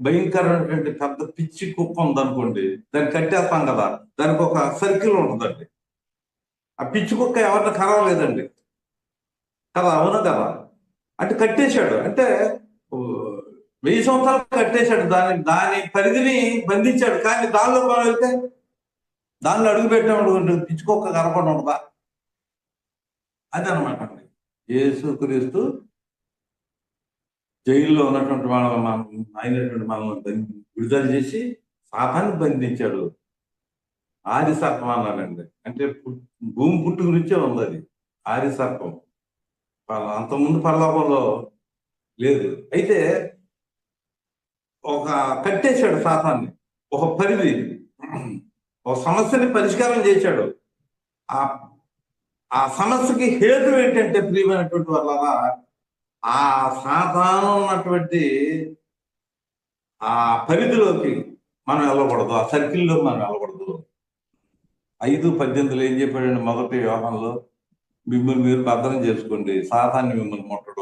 భయంకరమైనటువంటి పెద్ద పిచ్చి కుప్ప ఉందనుకోండి దాన్ని కట్టేస్తాం కదా దానికి ఒక సర్కిల్ ఉంటుందండి. ఆ పిచ్చి కుక్క ఎవరిని కరవలేదండి కదా అవును కదా? అంటే కట్టేశాడు. అంటే వెయ్యి సంవత్సరాలు కట్టేశాడు. దాని దాని పరిధిని బంధించాడు. కానీ దానిలో మనం వెళ్తే దానిలో అడుగు పెట్టినప్పుడు పిచ్చి కుక్క కనపడి ఉండదా? అది అనమాట అండి. యేసుక్రీస్తు జైల్లో ఉన్నటువంటి వాళ్ళ అయినటువంటి మనల్ని విడుదల చేసి సాతాన్ని బంధించాడు. ఆది సర్పం అన్నాడండి అంటే భూమి పుట్టు గురించే ఉంది అది. ఆది సర్పం. అంతకుముందు పరలోకంలో లేదు. అయితే ఒక కట్టేశాడు సాతాన్ని. ఒక పరిధి. ఒక సమస్యని పరిష్కారం చేశాడు. ఆ ఆ సమస్యకి హేతు ఏంటంటే ప్రియమైనటువంటి వల్ల ఆ సాతాను ఉన్నటువంటి ఆ పరిధిలోకి మనం వెళ్ళకూడదు ఆ సర్కిల్లో మనం వెళ్ళకూడదు. ఐదు పద్దెనిమిదిలో ఏం చెప్పాడండి మొదటి వ్యూహంలో మిమ్మల్ని మీరు భద్రం చేసుకోండి సాతాన్ని మిమ్మల్ని ముట్టడం.